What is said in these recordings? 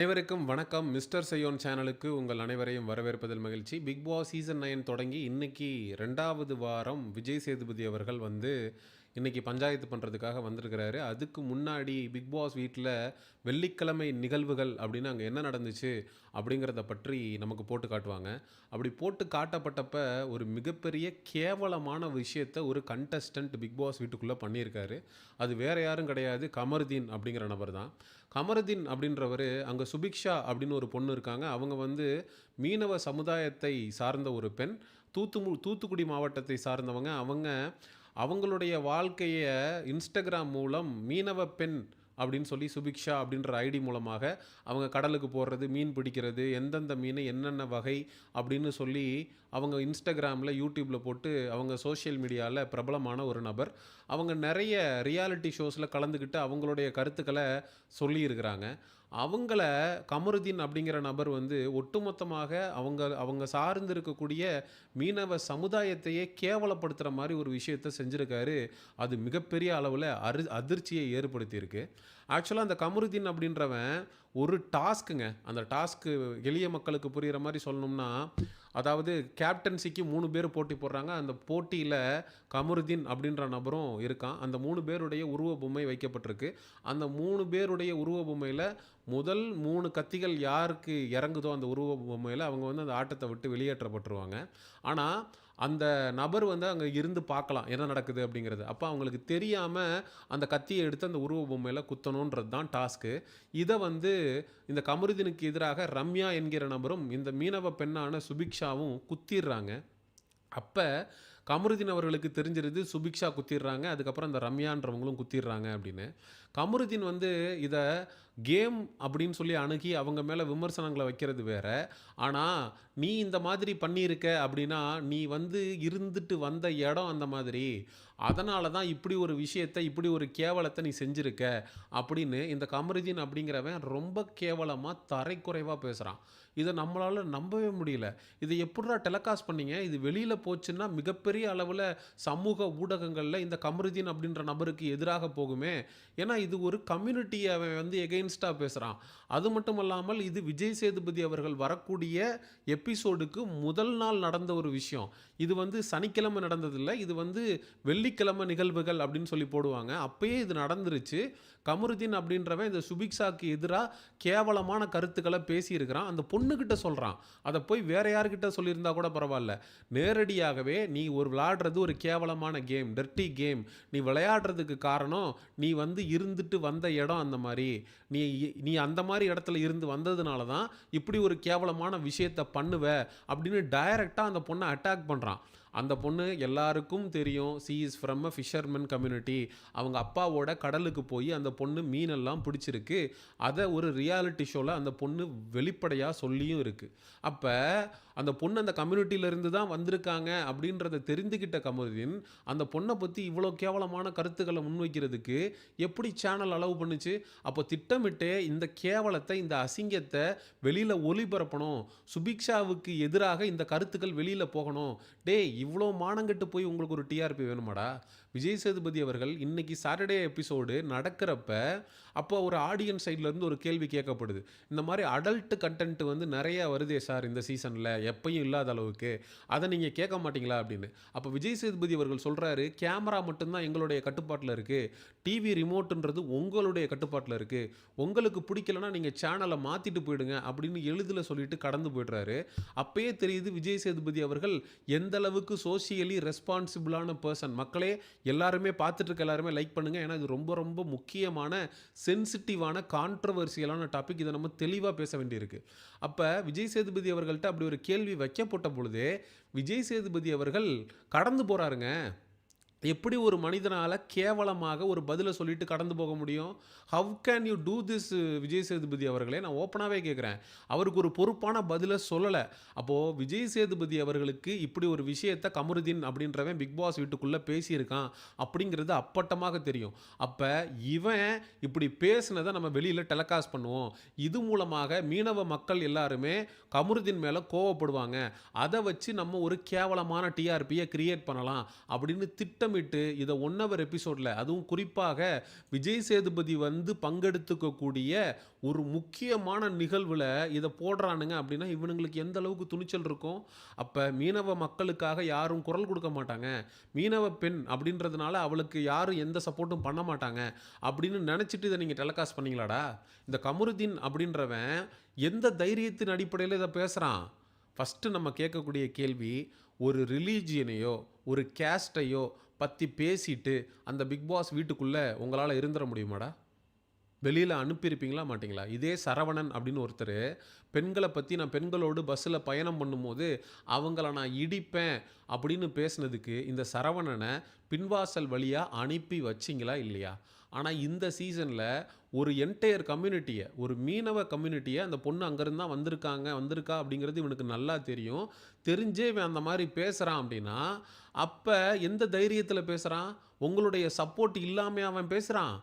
அனைவருக்கும் வணக்கம். மிஸ்டர் சையோன் சேனலுக்கு உங்கள் அனைவரையும் வரவேற்பதில் மகிழ்ச்சி. பிக் பாஸ் சீசன் நைன் தொடங்கி இன்னைக்கு ரெண்டாவது வாரம் விஜய் சேதுபதி அவர்கள் வந்து இன்றைக்கி பஞ்சாயத்து பண்ணுறதுக்காக வந்திருக்கிறாரு. அதுக்கு முன்னாடி பிக் பாஸ் வீட்டில் வெள்ளிக்கிழமை நிகழ்வுகள் அப்படின்னு அங்கே என்ன நடந்துச்சு அப்படிங்கிறத பற்றி நமக்கு போட்டு காட்டுவாங்க. அப்படி போட்டு காட்டப்பட்டப்ப ஒரு மிகப்பெரிய கேவலமான விஷயத்தை ஒரு கண்டஸ்டன்ட் பிக் பாஸ் வீட்டுக்குள்ளே பண்ணியிருக்காரு. அது வேறு யாரும் கிடையாது. கமருதீன் அப்படிங்கிற நபர் தான். கமருதீன் அப்படின்றவர் அங்கே சுபிக்ஷா அப்படின்னு ஒரு பொண்ணு இருக்காங்க. அவங்க வந்து மீனவ சமுதாயத்தை சார்ந்த ஒரு பெண். தூத்துமு தூத்துக்குடி மாவட்டத்தை சார்ந்தவங்க. அவங்க அவங்களுடைய வாழ்க்கையை இன்ஸ்டாகிராம் மூலம் மீனவ பெண் அப்படின்னு சொல்லி சுபிக்ஷா அப்படின்ற ஐடி மூலமாக அவங்க கடலுக்கு போடுறது மீன் பிடிக்கிறது எந்தெந்த மீன் என்னென்ன வகை அப்படின்னு சொல்லி அவங்க இன்ஸ்டாகிராமில் யூடியூப்பில் போட்டு அவங்க சோஷியல் மீடியாவில் பிரபலமான ஒரு நபர். அவங்க நிறைய ரியாலிட்டி ஷோஸில் கலந்துக்கிட்டு அவங்களுடைய கருத்துக்களை சொல்லியிருக்கிறாங்க. அவங்கள கமருதீன் அப்படிங்கிற நபர் வந்து ஒட்டுமொத்தமாக அவங்க அவங்க சார்ந்து இருக்கக்கூடிய மீனவ சமுதாயத்தையே கேவலப்படுத்துகிற மாதிரி ஒரு விஷயத்தை செஞ்சுருக்காரு. அது மிகப்பெரிய அளவில் அரு அதிர்ச்சியை ஏற்படுத்தியிருக்கு. ஆக்சுவலாக அந்த கமருதீன் அப்படின்றவன் ஒரு டாஸ்க்குங்க. அந்த டாஸ்க்கு எளிய மக்களுக்கு புரிகிற மாதிரி சொல்லணும்னா அதாவது கேப்டன்சிக்கு மூணு பேர் போட்டி போடுறாங்க. அந்த போட்டியில் கமருதீன் அப்படின்ற நபரும் இருக்கான். அந்த மூணு பேருடைய உருவ பொம்மை வைக்கப்பட்டிருக்கு. அந்த மூணு பேருடைய உருவ பொம்மையில் முதல் மூணு கத்திகள் யாருக்கு இறங்குதோ அந்த உருவ பொம்மையில் அவங்க வந்து அந்த ஆட்டத்தை விட்டு வெளியேற்றப்பட்டுருவாங்க. ஆனால் அந்த நபர் வந்து அங்கே இருந்து பார்க்கலாம் என்ன நடக்குது அப்படிங்கிறது. அப்போ அவங்களுக்கு தெரியாமல் அந்த கத்தியை எடுத்து அந்த உருவ பொம்மையில் குத்தணுன்றது தான் டாஸ்க்கு இதை வந்து இந்த கமருதீனுக்கு எதிராக ரம்யா என்கிற நபரும் இந்த மீனவ பெண்ணான சுபிக்ஷாவும் குத்திடுறாங்க. அப்போ கமருதீன் அவர்களுக்கு தெரிஞ்சிருது சுபிக்ஷா குத்திடுறாங்க அதுக்கப்புறம் இந்த ரம்யான்றவங்களும் குத்திடுறாங்க அப்படின்னு. கமருதீன் வந்து இதை கேம் அப்படின்னு சொல்லி அணுகி அவங்க மேலே விமர்சனங்களை வைக்கிறது வேற. ஆனால் நீ இந்த மாதிரி பண்ணியிருக்க அப்படின்னா நீ வந்து இருந்துட்டு வந்த இடம் அந்த மாதிரி. அதனால தான் இப்படி ஒரு விஷயத்தை இப்படி ஒரு கேவலத்தை நீ செஞ்சுருக்க அப்படின்னு இந்த கமருதீன் அப்படிங்கிறவன் ரொம்ப கேவலமாக தரைக்குறைவாக பேசுகிறான் இதை நம்மளால் நம்பவே முடியல. இதை எப்படா டெலகாஸ்ட் பண்ணீங்க? இது வெளியில் போச்சுன்னா மிகப்பெரிய அளவில் சமூக ஊடகங்களில் இந்த கமருதீன் அப்படின்ற நபருக்கு எதிராக போகுமே. ஏன்னா இது ஒரு கம்யூனிட்டி அவன் வந்து எகெயின்ஸ்டாக பேசுகிறான் அது மட்டும் இல்லாமல் இது விஜய் சேதுபதி அவர்கள் வரக்கூடிய எபிசோடுக்கு முதல் நாள் நடந்த ஒரு விஷயம். இது வந்து சனிக்கிழமை நடந்ததில்லை. இது வந்து வெள்ளிக்கிழமை நிகழ்வுகள் அப்படின்னு சொல்லி போடுவாங்க. அப்பயே இது நடந்துருச்சு. கமருதீன் அப்படின்றவன் இந்த சுபிக்ஷாக்கு எதிராக கேவலமான கருத்துக்களை பேசியிருக்கிறான். அந்த பொண்ணுக்கிட்ட சொல்கிறான் அதை போய் வேற யார்கிட்ட சொல்லியிருந்தா கூட பரவாயில்ல. நேரடியாகவே நீ ஒரு விளையாடுறது ஒரு கேவலமான கேம் டர்ட்டி கேம் நீ விளையாடுறதுக்கு காரணம் நீ வந்து இருந்துட்டு வந்த இடம் அந்த மாதிரி. நீ நீ அந்த மாதிரி இடத்துல இருந்து வந்ததுனால தான் இப்படி ஒரு கேவலமான விஷயத்தை பண்ணுவ அப்படின்னு டைரெக்டாக அந்த பொண்ணை அட்டாக் பண்ணுறான் அந்த பொண்ணு எல்லாருக்கும் தெரியும். She is from a fisherman community அவங்க அப்பாவோட கடலுக்கு போய் அந்த பொண்ணு மீனெல்லாம் பிடிச்சிருக்கு. அதை ஒரு ரியாலிட்டி ஷோவில் அந்த பொண்ணு வெளிப்படையாக சொல்லியும் இருக்குது அப்போ அந்த பொண்ணு அந்த கம்யூனிட்டியிலேருந்து தான் வந்திருக்காங்க அப்படின்றத தெரிந்துக்கிட்ட கமருதீன் அந்த பொண்ணை பற்றி இவ்வளோ கேவலமான கருத்துக்களை முன்வைக்கிறதுக்கு எப்படி சேனல் அலோவ் பண்ணுச்சு? அப்போ திட்டமிட்டே இந்த கேவலத்தை இந்த அசிங்கத்தை வெளியில் ஒளிபரப்பணும். சுபிக்ஷாவுக்கு எதிராக இந்த கருத்துக்கள் வெளியில் போகணும். டேய் இவ்வளோ மானங்கட்டு போய் உங்களுக்கு ஒரு டிஆர்பி வேணுமாடா? விஜய் சேதுபதி அவர்கள் இன்றைக்கி சாட்டர்டே எபிசோடு நடக்கிறப்ப அப்போ ஒரு ஆடியன்ஸ் சைட்லேருந்து ஒரு கேள்வி கேட்கப்படுது. இந்த மாதிரி அடல்ட் கண்டென்ட் வந்து நிறைய வருதே சார் இந்த சீசனில் எப்பயும் இல்லாத அளவுக்கு. அதை நீங்கள் கேட்க மாட்டீங்களா அப்படின்னு. அப்போ விஜய் சேதுபதி அவர்கள் சொல்கிறாரு கேமரா மட்டும்தான் எங்களுடைய கட்டுப்பாட்டில் இருக்குது டிவி ரிமோட்டுன்றது உங்களுடைய கட்டுப்பாட்டில் இருக்குது உங்களுக்கு பிடிக்கலன்னா நீங்கள் சேனலை மாற்றிட்டு போயிடுங்க அப்படின்னு எளிதில் சொல்லிட்டு கடந்து போயிடுறாரு. அப்பயே தெரியுது விஜய் சேதுபதி அவர்கள் எந்த அளவுக்கு சோசியலி ரெஸ்பான்சிபிளான பர்சன் மக்களே எல்லாருமே பார்த்துட்ருக்க எல்லாருமே லைக் பண்ணுங்கள் ஏன்னா இது ரொம்ப ரொம்ப முக்கியமான சென்சிட்டிவான கான்ட்ரவர்சியலான டாபிக் இதை நம்ம தெளிவாக பேச வேண்டியிருக்கு. அப்போ விஜய் சேதுபதி அவர்கள்ட்ட அப்படி ஒரு கேள்வி வைக்கப்பட்ட பொழுதே விஜய் சேதுபதி அவர்கள் கடந்து போகிறாருங்க எப்படி ஒரு மனிதனால் கேவலமாக ஒரு பதிலை சொல்லிட்டு கடந்து போக முடியும்? How can you do this Vijay Sethupathi அவர்களே? நான் ஓப்பனாகவே கேட்குறேன் அவருக்கு ஒரு பொறுப்பான பதிலை சொல்லலை. அப்போது விஜய் சேதுபதி அவர்களுக்கு இப்படி ஒரு விஷயத்தை கமருதீன் அப்படின்றவன் பிக் பாஸ் வீட்டுக்குள்ளே பேசியிருக்கான் அப்படிங்கிறது அப்பட்டமாக தெரியும். அப்போ இவன் இப்படி பேசினதை நம்ம வெளியில் டெலகாஸ்ட் பண்ணுவோம். இது மூலமாக மீனவ மக்கள் எல்லாருமே கமருதீன் மேலே கோவப்படுவாங்க. அதை வச்சு நம்ம ஒரு கேவலமான டிஆர்பியை கிரியேட் பண்ணலாம் அப்படின்னு திட்டம் திட்டமிட்டு இதை ஒன் ஹவர் எபிசோடில் அதுவும் குறிப்பாக விஜய் சேதுபதி வந்து பங்கெடுத்துக்கக்கூடிய ஒரு முக்கியமான நிகழ்வில் இதை போடுறானுங்க அப்படின்னா இவனுங்களுக்கு எந்த அளவுக்கு துணிச்சல் இருக்கும் அப்போ மீனவ மக்களுக்காக யாரும் குரல் கொடுக்க மாட்டாங்க. மீனவ பெண் அப்படின்றதுனால அவளுக்கு யாரும் எந்த சப்போர்ட்டும் பண்ண மாட்டாங்க. அப்படின்னு நினச்சிட்டு இதை நீங்கள் டெலகாஸ்ட் பண்ணீங்களாடா? இந்த கமருதீன் அப்படின்றவன் எந்த தைரியத்தின் அடிப்படையில் இதை பேசுகிறான் ஃபஸ்ட்டு நம்ம கேட்கக்கூடிய கேள்வி ஒரு ரிலீஜியனையோ ஒரு கேஸ்ட்டையோ பற்றி பேசிட்டு அந்த பிக் பாஸ் வீட்டுக்குள்ளே உங்களால் இருந்துட முடியுமாடா? வெளியில் அனுப்பியிருப்பீங்களா மாட்டிங்களா? இதே சரவணன் அப்படின்னு ஒருத்தர் பெண்களை பற்றி நான் பெண்களோடு பஸ்ஸில் பயணம் பண்ணும்போது அவங்கள நான் இடிப்பேன் அப்படின்னு பேசுனதுக்கு இந்த சரவணனை பின்வாசல் வழியாக அனுப்பி வச்சிங்களா இல்லையா? ஆனால் இந்த சீசனில் ஒரு என்டையர் கம்யூனிட்டியை ஒரு மீனவ கம்யூனிட்டியை அந்த பொண்ணு அங்கேருந்து தான் வந்திருக்காங்க வந்திருக்கா அப்படிங்கிறது இவனுக்கு நல்லா தெரியும். தெரிஞ்சே இவன் அந்த மாதிரி பேசுகிறான் அப்படின்னா அப்போ எந்த தைரியத்தில் பேசுகிறான் உங்களுடைய சப்போர்ட் இல்லாமல் அவன் பேசுகிறான்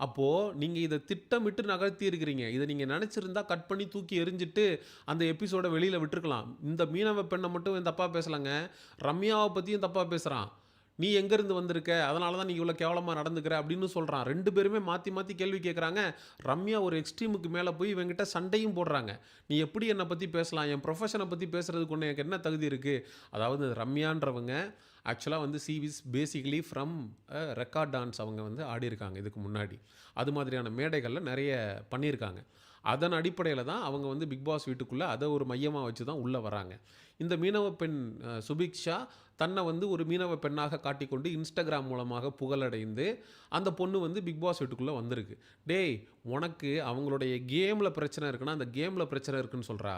அப்போது நீங்கள் இதை திட்டமிட்டு நகர்த்தி இருக்கிறீங்க. இதை நீங்கள் நினச்சிருந்தா கட் பண்ணி தூக்கி எரிஞ்சிட்டு அந்த எபிசோடை வெளியில் விட்டுருக்கலாம். இந்த மீனவ பெண்ணை மட்டும் இவன் தப்பாக பேசலைங்க. ரம்யாவை பற்றியும் தப்பாக பேசுகிறான் நீ எங்கேருந்து வந்திருக்க? அதனால தான் நீ இவ்வளோ கேவலமாக நடந்துக்கிற அப்படின்னு சொல்கிறான் ரெண்டு பேருமே மாற்றி மாற்றி கேள்வி கேட்குறாங்க ரம்யா ஒரு எக்ஸ்ட்ரீமுக்கு மேலே போய் இவங்கிட்ட சண்டையும் போடுறாங்க. நீ எப்படி என்னை பற்றி பேசலாம்? என் ப்ரொஃபஷனை பற்றி பேசுகிறதுக்கு ஒன்று எனக்கு என்ன தகுதி இருக்குது அதாவது ரம்யான்றவங்க ஆக்சுவலாக வந்து she is basically from record dance அவங்க வந்து ஆடியிருக்காங்க இதுக்கு முன்னாடி. அது மாதிரியான மேடைகளில் நிறைய பண்ணியிருக்காங்க. அதன் அடிப்படையில் தான் அவங்க வந்து பிக் பாஸ் வீட்டுக்குள்ளே அதை ஒரு மையமாக வச்சு தான் உள்ளே வராங்க. இந்த மீனவ பெண் சுபிக்ஷா தன்னை வந்து ஒரு மீனவ பெண்ணாக காட்டிக்கொண்டு இன்ஸ்டாகிராம் மூலமாக புகழடைந்து அந்த பொண்ணு வந்து பிக் பாஸ் வீட்டுக்குள்ளே வந்திருக்கு. டேய் உனக்கு அவங்களுடைய கேமில் பிரச்சனை இருக்குன்னா அந்த கேமில் பிரச்சனை இருக்குன்னு சொல்கிறா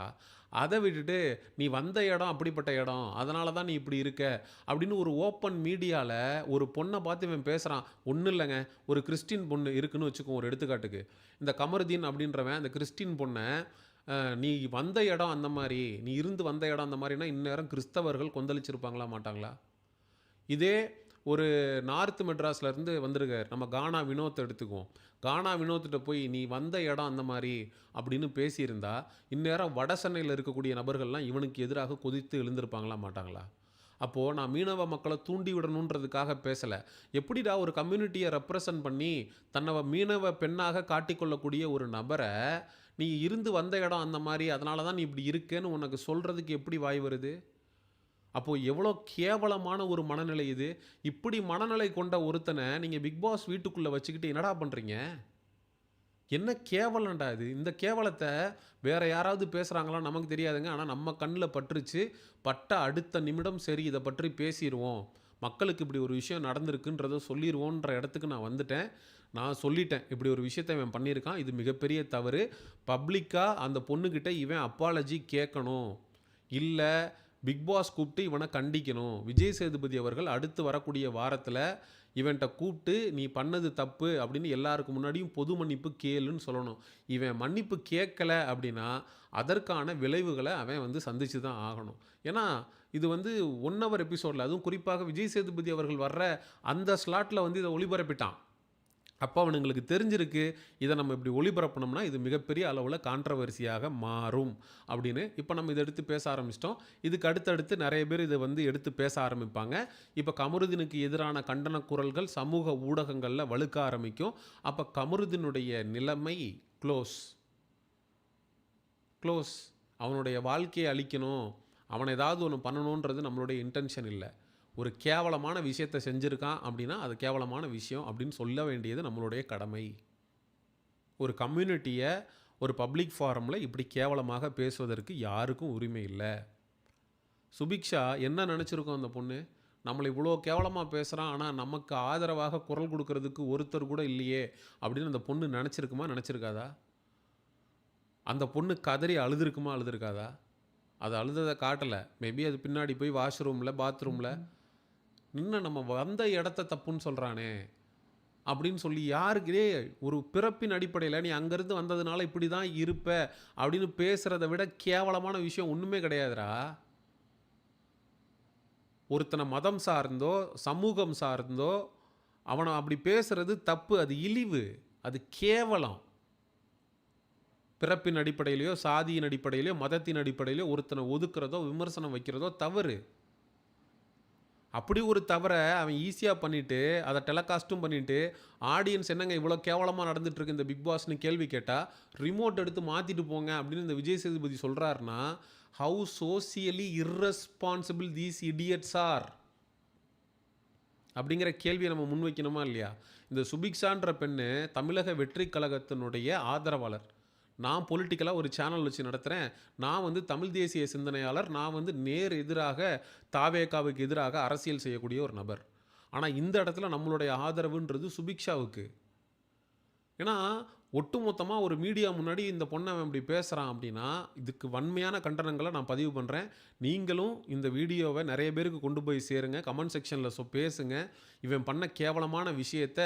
அதை விட்டுட்டு நீ வந்த இடம் அப்படிப்பட்ட இடம் அதனால தான் நீ இப்படி இருக்க அப்படின்னு ஒரு ஓப்பன் மீடியாவில் ஒரு பொண்ணை பார்த்து இவன் பேசுகிறான் ஒன்றும் இல்லைங்க ஒரு கிறிஸ்டின் பொண்ணு இருக்குன்னு வச்சுக்கோ ஒரு எடுத்துக்காட்டுக்கு. இந்த கமருதீன் அப்படின்றவன் அந்த கிறிஸ்டின் பொண்ணை நீ வந்த இடம் அந்த மாதிரி நீ இருந்து வந்த இடம் அந்த மாதிரினா இந்நேரம் கிறிஸ்தவர்கள் கொந்தளிச்சிருப்பாங்களா மாட்டாங்களா? இதே ஒரு நார்த் மெட்ராஸ்லேருந்து வந்திருக்கார். நம்ம கானா வினோத்தை எடுத்துக்குவோம். கானா வினோத்திட்ட போய் நீ வந்த இடம் அந்த மாதிரி அப்படின்னு பேசியிருந்தா இந்நேரம் வட சென்னையில் இருக்கக்கூடிய நபர்கள்லாம் இவனுக்கு எதிராக கொதித்து எழுந்திருப்பாங்களா மாட்டாங்களா? அப்போது நான் மீனவ மக்களை தூண்டி விடணுன்றதுக்காக பேசலை. எப்படிடா ஒரு கம்யூனிட்டியை ரெப்ரசன்ட் பண்ணி தன்னை மீனவ பெண்ணாக காட்டிக்கொள்ளக்கூடிய ஒரு நபரை நீ இருந்து வந்த இடம் அந்த மாதிரி அதனால தான் நீ இப்படி இருக்கேன்னு உனக்கு சொல்கிறதுக்கு எப்படி வாய் வருது? அப்போது எவ்வளோ கேவலமான ஒரு மனநிலை இது. இப்படி மனநிலை கொண்ட ஒருத்தனை நீங்கள் பிக் பாஸ் வீட்டுக்குள்ளே வச்சுக்கிட்டு என்னடா பண்ணுறீங்க என்ன கேவலம்டா இது. இந்த கேவலத்தை வேறு யாராவது பேசுகிறாங்களா நமக்கு தெரியாதுங்க. ஆனால் நம்ம கண்ணில் பட்டுருச்சு. பட்ட அடுத்த நிமிடம் சரி இதை பற்றி பேசிடுவோம் மக்களுக்கு இப்படி ஒரு விஷயம் நடந்திருக்குன்றதை சொல்லிடுவோன்ற இடத்துக்கு நான் வந்துட்டேன். நான் சொல்லிட்டேன். இப்படி ஒரு விஷயத்தை இவன் பண்ணியிருக்கான். இது மிகப்பெரிய தவறு. பப்ளிக்காக அந்த பொண்ணுக்கிட்ட இவன் அப்பாலஜி கேட்கணும். இல்லை பிக் பாஸ் கூப்பிட்டு இவனை கண்டிக்கணும். விஜய் சேதுபதி அவர்கள் அடுத்து வரக்கூடிய வாரத்தில் இவன்கிட்ட கூப்பிட்டு நீ பண்ணது தப்பு அப்படின்னு எல்லாருக்கு முன்னாடியும் பொது மன்னிப்பு கேளுன்னு சொல்லணும். இவன் மன்னிப்பு கேட்கல அப்படின்னா அதற்கான விளைவுகளை அவன் வந்து சந்திச்சு தான் ஆகணும். ஏன்னா இது வந்து ஒன் ஹவர் எபிசோடில் அதுவும் குறிப்பாக விஜய் சேதுபதி அவர்கள் வர்ற அந்த ஸ்லாட்டில் வந்து இதை ஒளிபரப்பிட்டான். அப்போ அவனுங்களுக்கு தெரிஞ்சிருக்கு இதை நம்ம இப்படி ஒளிபரப்பினோம்னா இது மிகப்பெரிய அளவில் கான்ட்ரவர்சியாக மாறும் அப்படின்னு. இப்போ நம்ம இதை எடுத்து பேச ஆரம்பிச்சிட்டோம். இதுக்கு அடுத்தடுத்து நிறைய பேர் இதை வந்து எடுத்து பேச ஆரம்பிப்பாங்க. இப்போ கமருதீனுக்கு எதிரான கண்டன குரல்கள் சமூக ஊடகங்களில் வலுக்க ஆரம்பிக்கும். அப்போ கமருதீனுடைய நிலைமை க்ளோஸ் க்ளோஸ் அவனுடைய வாழ்க்கையை அழிக்கணும். அவனை ஏதாவது ஒன்று பண்ணணுன்றது நம்மளுடைய இன்டென்ஷன் இல்லை. ஒரு கேவலமான விஷயத்தை செஞ்சுருக்கான் அப்படின்னா அது கேவலமான விஷயம் அப்படின்னு சொல்ல வேண்டியது நம்மளுடைய கடமை. ஒரு கம்யூனிட்டியை ஒரு பப்ளிக் ஃபாரமில் இப்படி கேவலமாக பேசுவதற்கு யாருக்கும் உரிமை இல்லை. சுபிக்ஷா என்ன நினச்சிருக்கோம் அந்த பொண்ணு? நம்மளை இவ்வளோ கேவலமாக பேசுகிறான் ஆனால் நமக்கு ஆதரவாக குரல் கொடுக்கறதுக்கு ஒருத்தர் கூட இல்லையே அப்படின்னு அந்த பொண்ணு நினச்சிருக்குமா நினச்சிருக்காதா? அந்த பொண்ணு கதறி அழுதுருக்குமா அழுதுருக்காதா? அது அழுததை காட்டலை. மேபி அது பின்னாடி போய் வாஷ்ரூமில் பாத்ரூமில் நின்று நம்ம வந்த இடத்த தப்புன்னு சொல்கிறானே அப்படின்னு சொல்லி யாருக்கே ஒரு பிறப்பின் அடிப்படையில் நீ அங்கேருந்து வந்ததுனால இப்படி தான் இருப்ப அப்படின்னு பேசுகிறத விட கேவலமான விஷயம் ஒன்றுமே கிடையாதுடா. ஒருத்தனை மதம் சார்ந்தோ சமூகம் சார்ந்தோ அவனை அப்படி பேசுறது தப்பு அது இழிவு அது கேவலம். பிறப்பின் அடிப்படையிலையோ சாதியின் அடிப்படையிலையோ மதத்தின் அடிப்படையிலையோ ஒருத்தனை ஒதுக்குறதோ விமர்சனம் வைக்கிறதோ தவறு. அப்படி ஒரு தவறை அவன் ஈஸியாக பண்ணிவிட்டு அதை டெலகாஸ்ட்டும் பண்ணிவிட்டு ஆடியன்ஸ் என்னங்க இவ்வளோ கேவலமாக நடந்துகிட்ருக்கு இந்த பிக் பாஸ்னு கேள்வி கேட்டால் ரிமோட் எடுத்து மாற்றிட்டு போங்க அப்படின்னு இந்த விஜய் சேதுபதி சொல்கிறாருன்னா how socially irresponsible these idiots are அப்படிங்கிற கேள்வியை நம்ம முன்வைக்கணுமா இல்லையா? இந்த சுபிக்ஷான்ற பெண்ணு தமிழக வெற்றி கழகத்தினுடைய ஆதரவாளர். நான் பொலிட்டிக்கலாக ஒரு சேனல் வச்சு நடத்துகிறேன் நான் வந்து தமிழ் தேசிய சிந்தனையாளர். நான் வந்து நேர் எதிராக தாவேகாவுக்கு எதிராக அரசியல் செய்யக்கூடிய ஒரு நபர். ஆனால் இந்த இடத்துல நம்மளுடைய ஆதரவுன்றது சுபிக்ஷாவுக்கு. ஏன்னா ஒட்டுமொத்தமாக ஒரு மீடியா முன்னாடி இந்த பொண்ணை அவன் இப்படி பேசுகிறான் அப்படின்னா இதுக்கு வன்மையான கண்டனங்களை நான் பதிவு பண்ணுறேன் நீங்களும் இந்த வீடியோவை நிறைய பேருக்கு கொண்டு போய் சேருங்க. கமெண்ட் செக்ஷனில் சொ பேசுங்க. இவன் பண்ண கேவலமான விஷயத்த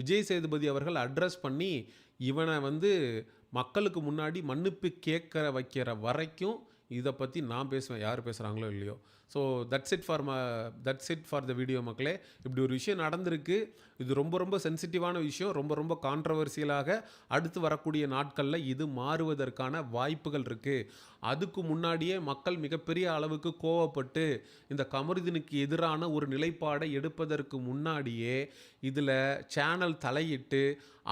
விஜய் சேதுபதி அவர்கள் அட்ரஸ் பண்ணி இவனை வந்து மக்களுக்கு முன்னாடி மன்னிப்பு கேட்குற வைக்கிற வரைக்கும் இதை பற்றி நான் பேசுவேன் யார் பேசுகிறாங்களோ இல்லையோ. ஸோ தட்ஸ் இட் ஃபார் ம that's it for the video மக்களே. இப்படி ஒரு விஷயம் நடந்திருக்கு. இது ரொம்ப ரொம்ப சென்சிட்டிவான விஷயம். ரொம்ப ரொம்ப கான்ட்ரவர்சியலாக அடுத்து வரக்கூடிய நாட்களில் இது மாறுவதற்கான வாய்ப்புகள் இருக்குது அதுக்கு முன்னாடியே மக்கள் மிகப்பெரிய அளவுக்கு கோவப்பட்டு இந்த கமருதினுக்கு எதிரான ஒரு நிலைப்பாடை எடுப்பதற்கு முன்னாடியே இதில் சேனல் தலையிட்டு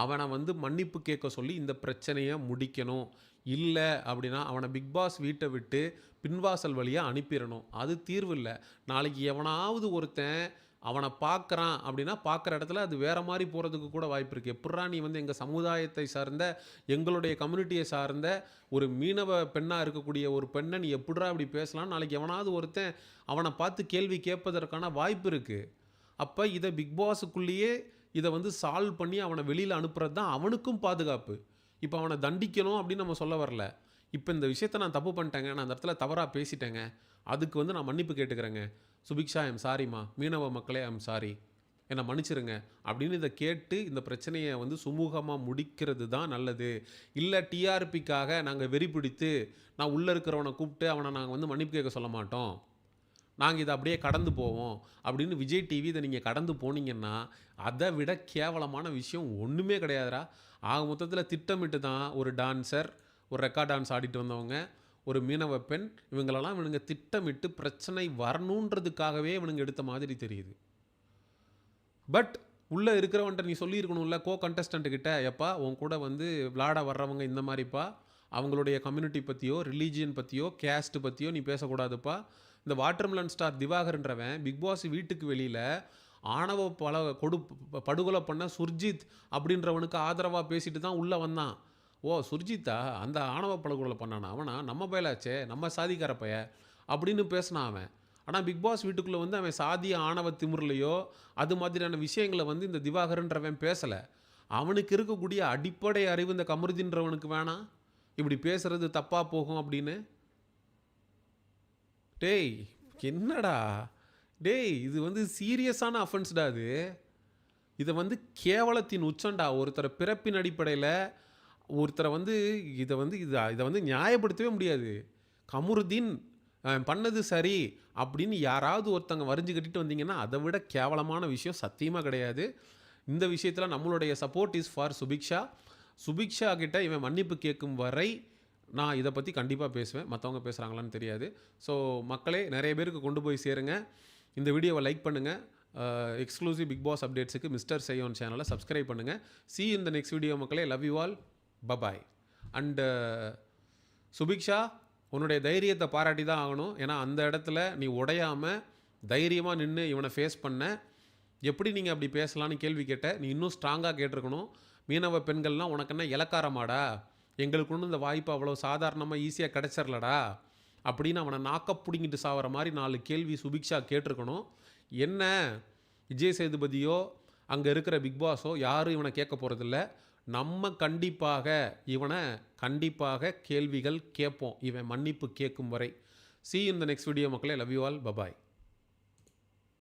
அவனை வந்து மன்னிப்பு கேட்க சொல்லி இந்த பிரச்சனையை முடிக்கணும். இல்லை அப்படின்னா அவனை பிக் பாஸ் வீட்டை விட்டு பின்வாசல் வழியாக அனுப்பிடணும். அது தீர்வு இல்லை. நாளைக்கு எவனாவது ஒருத்தன் அவனை பார்க்குறான் அப்படின்னா பார்க்குற இடத்துல அது வேறு மாதிரி போகிறதுக்கு கூட வாய்ப்பு இருக்குது எப்படா நீ வந்து எங்கள் சமுதாயத்தை சார்ந்த எங்களுடைய கம்யூனிட்டியை சார்ந்த ஒரு மீனவ பெண்ணாக இருக்கக்கூடிய ஒரு பெண்ணை நீ எப்படா இப்படி பேசலாம்? நாளைக்கு எவனாவது ஒருத்தன் அவனை பார்த்து கேள்வி கேட்பதற்கான வாய்ப்பு இருக்குது அப்போ இதை பிக் பாஸுக்குள்ளேயே இதை வந்து சால்வ் பண்ணி அவனை வெளியில் அனுப்புறது தான் அவனுக்கும் பாதுகாப்பு. இப்போ அவனை தண்டிக்கணும் அப்படின்னு நம்ம சொல்ல வரல. இப்போ இந்த விஷயத்த நான் தப்பு பண்ணிட்டேங்க நான் அந்த இடத்துல தவறாக பேசிட்டேங்க அதுக்கு வந்து நான் மன்னிப்பு கேட்டுக்கிறேங்க. சுபிக்ஷா ஐம் சாரிம்மா மீனவ மக்களே ஐம் சாரி என்னை மன்னிச்சிருங்க அப்படின்னு இதை கேட்டு இந்த பிரச்சனையை வந்து சுமூகமாக முடிக்கிறது தான் நல்லது. இல்லை டிஆர்பிக்காக நாங்கள் வெறி பிடித்து நான் உள்ளே இருக்கிறவனை கூப்பிட்டு அவனை நாங்கள் வந்து மன்னிப்பு கேட்க சொல்ல மாட்டோம். நாங்கள் இதை அப்படியே கடந்து போவோம். அப்படின்னு விஜய் டிவி இதை நீங்கள் கடந்து போனீங்கன்னா அதை விட கேவலமான விஷயம் ஒன்றுமே கிடையாதுடா. ஆக மொத்தத்தில் திட்டமிட்டு தான் ஒரு டான்சர் ஒரு ரெக்கார்ட் டான்ஸ் ஆடிட்டு வந்தவங்க ஒரு மீனவ பெண் இவங்களெல்லாம் இவனுங்க திட்டமிட்டு பிரச்சனை வரணுன்றதுக்காகவே இவனுங்க எடுத்த மாதிரி தெரியுது. பட் உள்ளே இருக்கிறவன்ட்ட நீ சொல்லியிருக்கணும்ல கோ கண்டஸ்டன்ட் கிட்ட எப்பா உன் கூட வந்து விளாட வர்றவங்க இந்த மாதிரிப்பா. அவங்களுடைய கம்யூனிட்டி பற்றியோ ரிலீஜியன் பற்றியோ கேஸ்ட்டு பற்றியோ நீ பேசக்கூடாதுப்பா. இந்த வாட்டர்மெலன் ஸ்டார் திவாகர்ன்றவன் பிக் பாஸ் வீட்டுக்கு வெளியில் ஆணவ பல கொடு படுகொலை பண்ண சுர்ஜித் அப்படின்றவனுக்கு ஆதரவாக பேசிட்டு தான் உள்ளே வந்தான். ஓ சுர்ஜித்தா? அந்த ஆணவ படுகொலை பண்ணானா? அவனா நம்ம பயலாச்சே நம்ம சாதிக்கார பைய அப்படின்னு பேசினான் அவன். ஆனால் பிக் பாஸ் வீட்டுக்குள்ளே வந்து அவன் சாதிய ஆணவ திமுறலையோ அது மாதிரியான விஷயங்களை வந்து இந்த திவாகரன்றவன் பேசலை. அவனுக்கு இருக்கக்கூடிய அடிப்படை அறிவு இந்த கமருதின்றவனுக்கு வேணாம். இப்படி பேசுறது தப்பாக போகும் அப்படின்னு? டேய் என்னடா? டேய் இது வந்து சீரியஸான அஃபென்ஸ்டா அது. இதை வந்து கேவலத்தின் உச்சண்டா ஒருத்தரை பிறப்பின் அடிப்படையில் ஒருத்தரை வந்து இதை வந்து இது இதை வந்து நியாயப்படுத்தவே முடியாது. கமுருதீன் பண்ணது சரி அப்படின்னு யாராவது ஒருத்தங்க வரிஞ்சு கட்டிட்டு வந்தீங்கன்னா அதை விட கேவலமான விஷயம் சத்தியமாக கிடையாது. இந்த விஷயத்தில் நம்மளுடைய support is for Subiksha. Subiksha கிட்ட இவன் மன்னிப்பு கேட்கும் வரை நான் இதை பற்றி கண்டிப்பாக பேசுவேன். மற்றவங்க பேசுகிறாங்களான்னு தெரியாது. ஸோ மக்களே நிறைய பேருக்கு கொண்டு போய் சேருங்க. இந்த வீடியோவை லைக் பண்ணுங்கள் எக்ஸ்க்ளூசிவ் பிக் பாஸ் அப்டேட்ஸுக்கு மிஸ்டர் செய்யோன் சேனலை சப்ஸ்கிரைப் பண்ணுங்கள் see in the next video மக்களே. Love you all bye bye and Subiksha உன்னுடைய தைரியத்தை பாராட்டி தான் ஆகணும். ஏன்னா அந்த இடத்துல நீ உடையாமல் தைரியமாக நின்று இவனை ஃபேஸ் பண்ண எப்படி நீங்கள் அப்படி பேசலான்னு கேள்வி கேட்ட நீ இன்னும் ஸ்ட்ராங்காக கேட்டிருக்கணும். மீனவ பெண்கள்லாம் உனக்கு என்ன இலக்காரமாடா? எங்களுக்கு ஒன்றும் இந்த வாய்ப்பு அவ்வளோ சாதாரணமாக ஈஸியாக கிடச்சிடலடா அப்படின்னு அவனை நாக்க பிடிங்கிட்டு சாகிற மாதிரி நாலு கேள்வி சுபிக்ஷா கேட்டிருக்கணும். என்ன விஜய் சேதுபதியோ அங்கே இருக்கிற பிக் பாஸோ யாரும் இவனை கேட்க போகிறதில்ல நம்ம கண்டிப்பாக இவனை கண்டிப்பாக கேள்விகள் கேட்போம். இவன் மன்னிப்பு கேட்கும் வரை. See in the next video மக்களே. Love you all bye bye